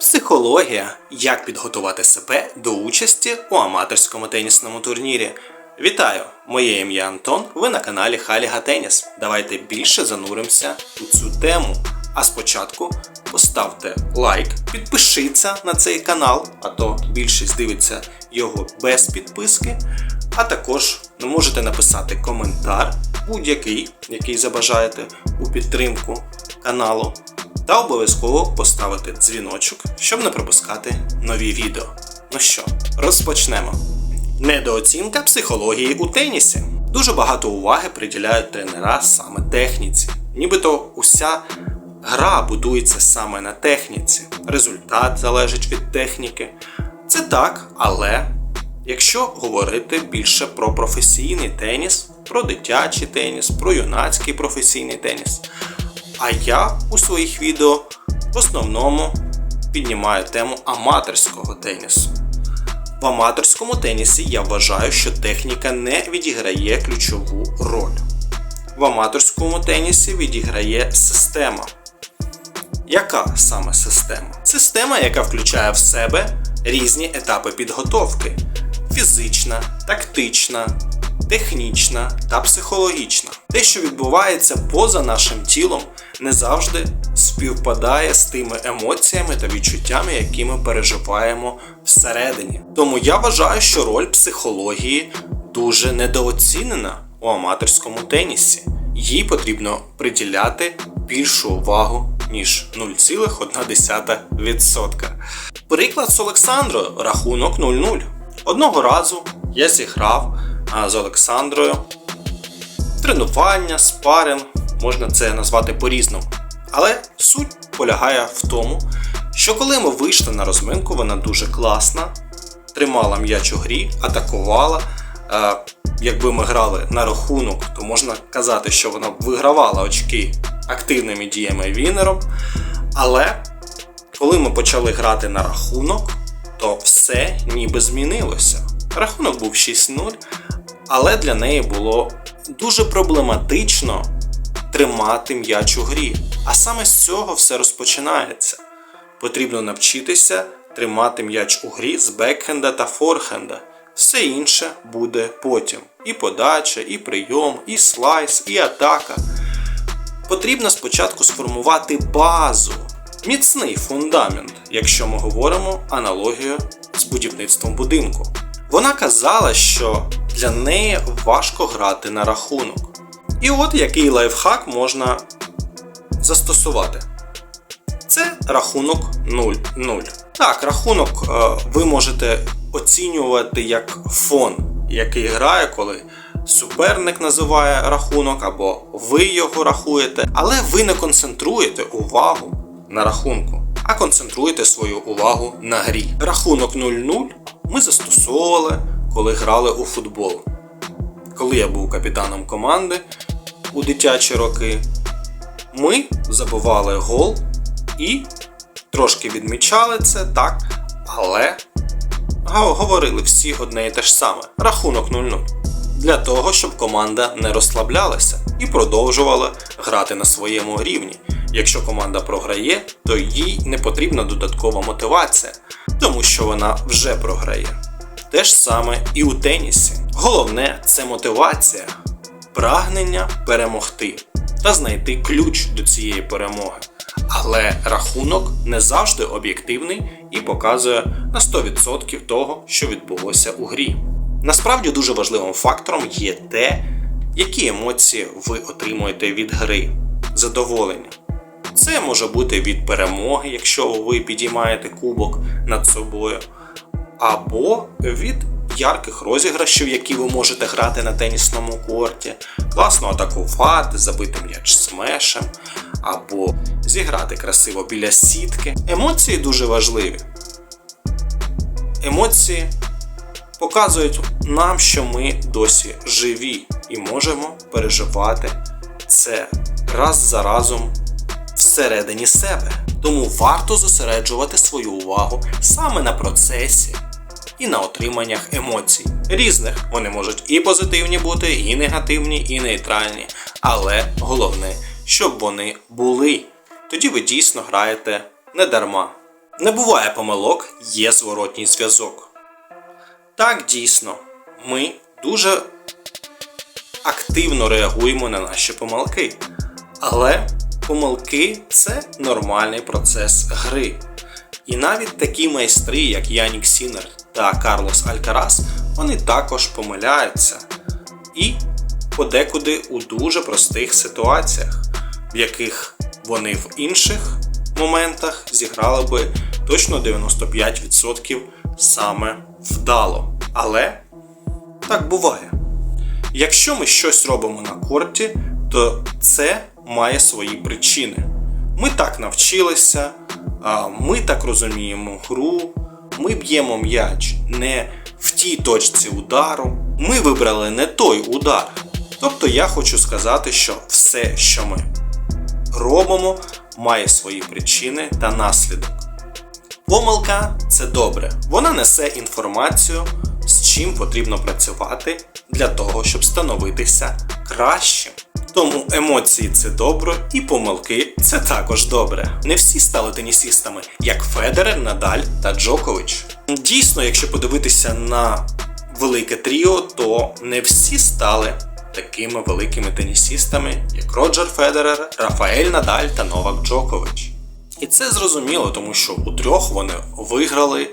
Психологія. Як підготувати себе до участі у аматорському тенісному турнірі. Вітаю! Моє ім'я Антон. Ви на каналі Халіга Теніс. Давайте більше зануримося у цю тему. А спочатку поставте лайк, підпишіться на цей канал, а то більшість дивиться його без підписки. А також можете написати коментар, будь-який, який забажаєте у підтримку каналу. Та обов'язково поставити дзвіночок, щоб не пропускати нові відео. Ну що, розпочнемо. Недооцінка психології у тенісі. Дуже багато уваги приділяють тренера саме техніці. Нібито уся гра будується саме на техніці. Результат залежить від техніки. Це так, але якщо говорити більше про професійний теніс, про дитячий теніс, про юнацький професійний теніс. А я у своїх відео в основному піднімаю тему аматорського тенісу. В аматорському тенісі я вважаю, що техніка не відіграє ключову роль. В аматорському тенісі відіграє система. Яка саме система? Система, яка включає в себе різні етапи підготовки: фізична, тактична, технічна та психологічна. Те, що відбувається поза нашим тілом, не завжди співпадає з тими емоціями та відчуттями, які ми переживаємо всередині. Тому я вважаю, що роль психології дуже недооцінена у аматорському тенісі. Їй потрібно приділяти більшу увагу, ніж 0,1%. Приклад з Олександрою рахунок 0-0. Одного разу я зіграв з Олександрою тренування, спаринг, можна це назвати по-різному. Але суть полягає в тому, що коли ми вийшли на розминку, вона дуже класна, тримала м'яч у грі, атакувала. Е, Якби ми грали на рахунок, то можна казати, що вона вигравала очки активними діями вінером. Але коли ми почали грати на рахунок, то все ніби змінилося. Рахунок був 6-0, але для неї було дуже проблематично тримати м'яч у грі. А саме з цього все розпочинається. Потрібно навчитися тримати м'яч у грі з бекхенда та форхенда. Все інше буде потім. І подача, і прийом, і слайс, і атака. Потрібно спочатку сформувати базу, міцний фундамент, якщо ми говоримо аналогію з будівництвом будинку. Вона казала, що для неї важко грати на рахунок. І от який лайфхак можна застосувати. Це рахунок 0-0. Так, рахунок е, ви можете оцінювати як фон, який грає, коли суперник називає рахунок, або ви його рахуєте, але ви не концентруєте увагу на рахунку, а концентруєте свою увагу на грі. Рахунок 0-0 ми застосовували, коли грали у футбол. Коли я був капітаном команди у дитячі роки, ми забивали гол і трошки відмічали це, так, але говорили всі одне і те ж саме. Рахунок 0-0. Для того, щоб команда не розслаблялася і продовжувала грати на своєму рівні. Якщо команда програє, то їй не потрібна додаткова мотивація, тому що вона вже програє. Те ж саме і у тенісі. Головне це мотивація, прагнення перемогти та знайти ключ до цієї перемоги. Але рахунок не завжди об'єктивний і показує на 100% того, що відбулося у грі. Насправді дуже важливим фактором є те, які емоції ви отримуєте від гри, задоволення. Це може бути від перемоги, якщо ви підіймаєте кубок над собою, або від ярких розіграшів, які ви можете грати на тенісному корті, класно атакувати, забити м'яч смешем, або зіграти красиво біля сітки. Емоції дуже важливі. Емоції показують нам, що ми досі живі і можемо переживати це раз за разом всередині себе. Тому варто зосереджувати свою увагу саме на процесі і на отриманнях емоцій. Різних вони можуть і позитивні бути, і негативні, і нейтральні. Але головне, щоб вони були. Тоді ви дійсно граєте не дарма. Не буває помилок, є зворотній зв'язок. Так, дійсно, ми дуже активно реагуємо на наші помилки. Але помилки це нормальний процес гри. І навіть такі майстри, як Янік Сінер та Карлос Алькарас, вони також помиляються. І подекуди у дуже простих ситуаціях, в яких вони в інших моментах зіграли би точно 95% саме вдало. Але так буває. Якщо ми щось робимо на корті, то це має свої причини. Ми так навчилися, ми так розуміємо гру, ми б'ємо м'яч не в тій точці удару, ми вибрали не той удар. Тобто я хочу сказати, що все, що ми робимо, має свої причини та наслідок. Помилка це добре. Вона несе інформацію, з чим потрібно працювати для того, щоб становитися кращим. Тому емоції це добре, і помилки це також добре. Не всі стали тенісістами, як Федерер, Надаль та Джокович. Дійсно, якщо подивитися на велике тріо, то не всі стали такими великими тенісістами, як Роджер Федерер, Рафаель Надаль та Новак Джокович. І це зрозуміло, тому що у трьох вони виграли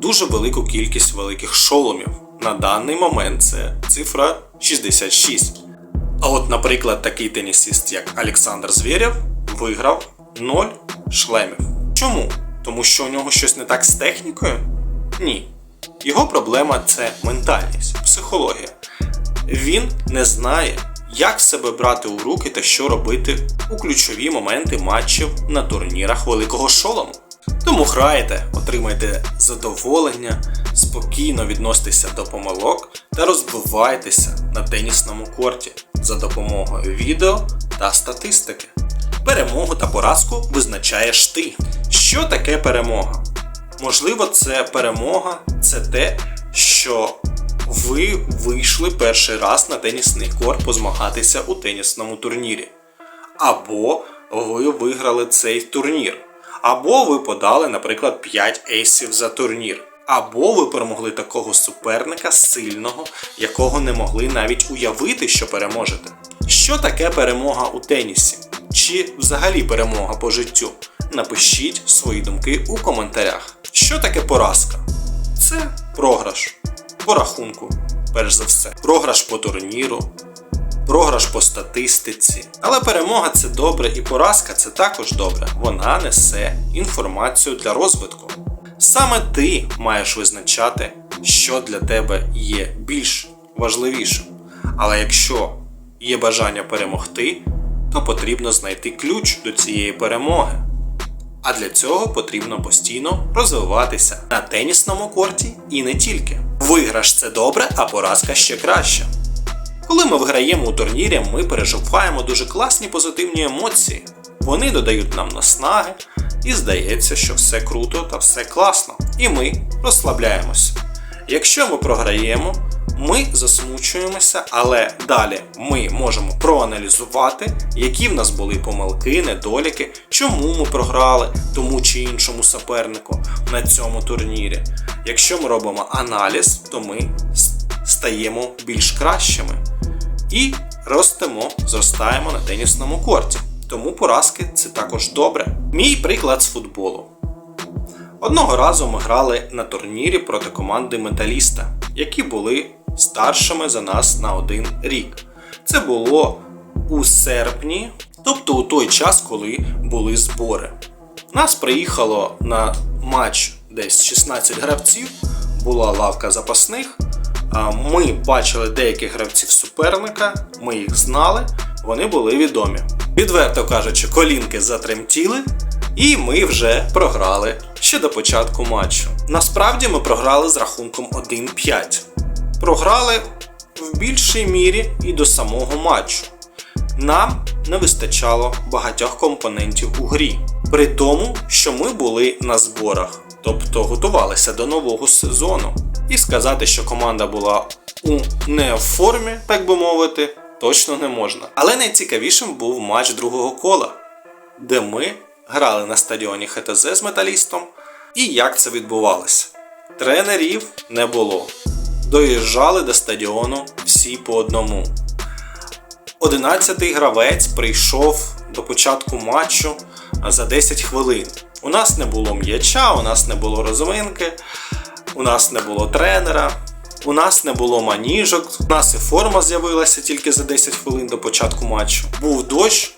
дуже велику кількість великих шоломів. На даний момент це цифра 66. А от, наприклад, такий тенісіст, як Олександр Звєрєв, виграв 0 шлемів. Чому? Тому що у нього щось не так з технікою? Ні. Його проблема це ментальність, психологія. Він не знає, як себе брати у руки та що робити у ключові моменти матчів на турнірах Великого Шолому. Тому грайте, отримайте задоволення, спокійно відноситеся до помилок та розбивайтеся на тенісному корті за допомогою відео та статистики. Перемогу та поразку визначаєш ти. Що таке перемога? Можливо, це перемога, це те, що ви вийшли перший раз на тенісний корт позмагатися у тенісному турнірі. Або ви виграли цей турнір. Або ви подали, наприклад, 5 ейсів за турнір. Або ви перемогли такого суперника сильного, якого не могли навіть уявити, що переможете. Що таке перемога у тенісі? Чи взагалі перемога по життю? Напишіть свої думки у коментарях. Що таке поразка? Це програш по рахунку, перш за все, програш по турніру, програш по статистиці. Але перемога це добре, і поразка це також добре. Вона несе інформацію для розвитку. Саме ти маєш визначати, що для тебе є більш важливішим. Але якщо є бажання перемогти, то потрібно знайти ключ до цієї перемоги. А для цього потрібно постійно розвиватися на тенісному корті і не тільки. Виграш це добре, а поразка ще краще. Коли ми виграємо у турнірі, ми переживаємо дуже класні позитивні емоції. Вони додають нам наснаги, і здається, що все круто та все класно. І ми розслабляємося. Якщо ми програємо, ми засмучуємося, але далі ми можемо проаналізувати, які в нас були помилки, недоліки, чому ми програли тому чи іншому супернику на цьому турнірі. Якщо ми робимо аналіз, то ми стаємо більш кращими і ростемо, зростаємо на тенісному корті. Тому поразки це також добре. Мій приклад з футболу. Одного разу ми грали на турнірі проти команди Металіста, які були старшими за нас на один рік. Це було у серпні, тобто у той час, коли були збори. Нас приїхало на матч десь 16 гравців, була лавка запасних. Ми бачили деяких гравців суперника, ми їх знали, вони були відомі. Відверто кажучи, колінки затремтіли, і ми вже програли ще до початку матчу. Насправді ми програли з рахунком 1-5. Програли в більшій мірі і до самого матчу. Нам не вистачало багатьох компонентів у грі, при тому, що ми були на зборах, тобто готувалися до нового сезону. І сказати, що команда була у не формі, так би мовити, точно не можна. Але найцікавішим був матч другого кола, де ми грали на стадіоні ХТЗ з металістом, І як це відбувалося? Тренерів не було. Доїжджали до стадіону всі по одному. Одинадцятий гравець прийшов до початку матчу за 10 хвилин. У нас не було м'яча, у нас не було розминки, у нас не було тренера, у нас не було маніжок, у нас і форма з'явилася тільки за 10 хвилин до початку матчу. Був дощ,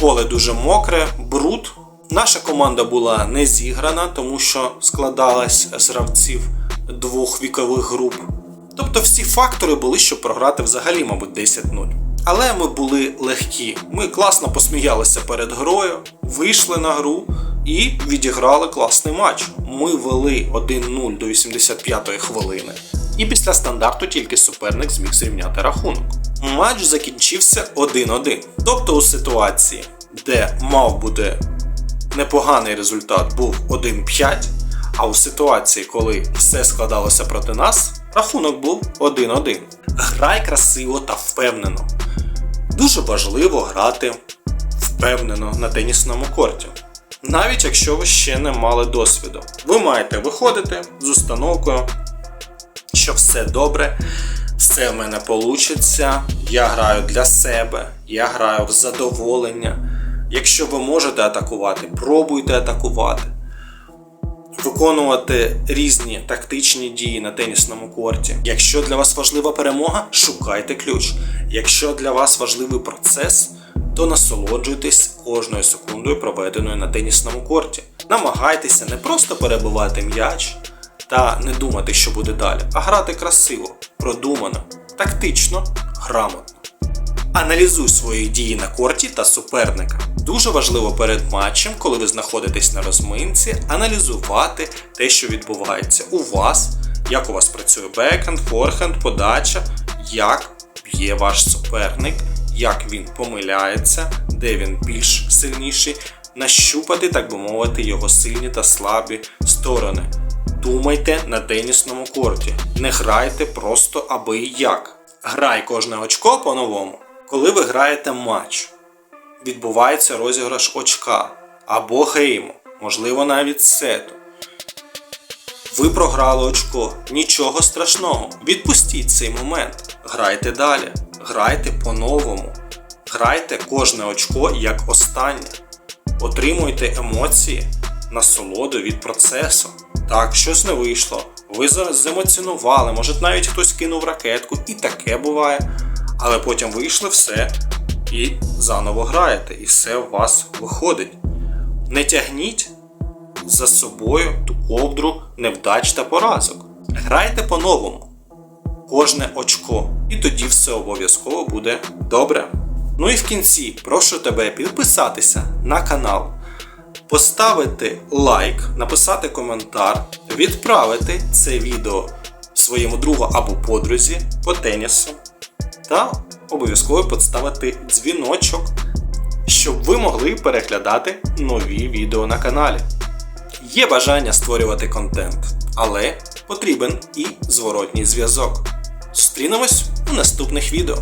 поле дуже мокре, бруд. Наша команда була не зіграна, тому що складалась з гравців двох вікових груп. Тобто всі фактори були, щоб програти взагалі, мабуть, 10-0. Але ми були легкі. Ми класно посміялися перед грою, вийшли на гру і відіграли класний матч. Ми вели 1-0 до 85-ї хвилини. І після стандарту тільки суперник зміг зрівняти рахунок. Матч закінчився 1-1. Тобто у ситуації, де мав бути непоганий результат, був 1-5, а у ситуації, коли все складалося проти нас, рахунок був 1-1. Грай красиво та впевнено. Дуже важливо грати впевнено на тенісному корті. Навіть якщо ви ще не мали досвіду, ви маєте виходити з установкою, що все добре, все в мене вийде, я граю для себе, я граю в задоволення. Якщо ви можете атакувати, пробуйте атакувати, виконувати різні тактичні дії на тенісному корті. Якщо для вас важлива перемога, шукайте ключ. Якщо для вас важливий процес, то насолоджуйтесь кожною секундою, проведеною на тенісному корті. Намагайтеся не просто перебивати м'яч та не думати, що буде далі, а грати красиво, продумано, тактично, грамотно. Аналізуй свої дії на корті та суперника. Дуже важливо перед матчем, коли ви знаходитесь на розминці, аналізувати те, що відбувається у вас, як у вас працює бекхенд, форхенд, подача, як б'є ваш суперник, як він помиляється, де він більш сильніший, нащупати, так би мовити, його сильні та слабі сторони. Думайте на тенісному корті. Не грайте просто аби як. Грай кожне очко по-новому. Коли ви граєте матч, відбувається розіграш очка або гейму, можливо навіть сету. Ви програли очко, нічого страшного. Відпустіть цей момент. Грайте далі. Грайте по-новому. Грайте кожне очко як останнє. Отримуйте емоції, насолоду від процесу. Так, щось не вийшло. Ви зараз земоцінували, може навіть хтось кинув ракетку, і таке буває. Але потім вийшли все і заново граєте, і все у вас виходить. Не тягніть за собою ту ковдру невдач та поразок. Грайте по-новому. Кожне очко. І тоді все обов'язково буде добре. Ну і в кінці прошу тебе підписатися на канал, поставити лайк, написати коментар, відправити це відео своєму другу або подрузі по тенісу та обов'язково поставити дзвіночок, щоб ви могли переглядати нові відео на каналі. Є бажання створювати контент, але потрібен і зворотній зв'язок. Зустрінемось у наступних відео.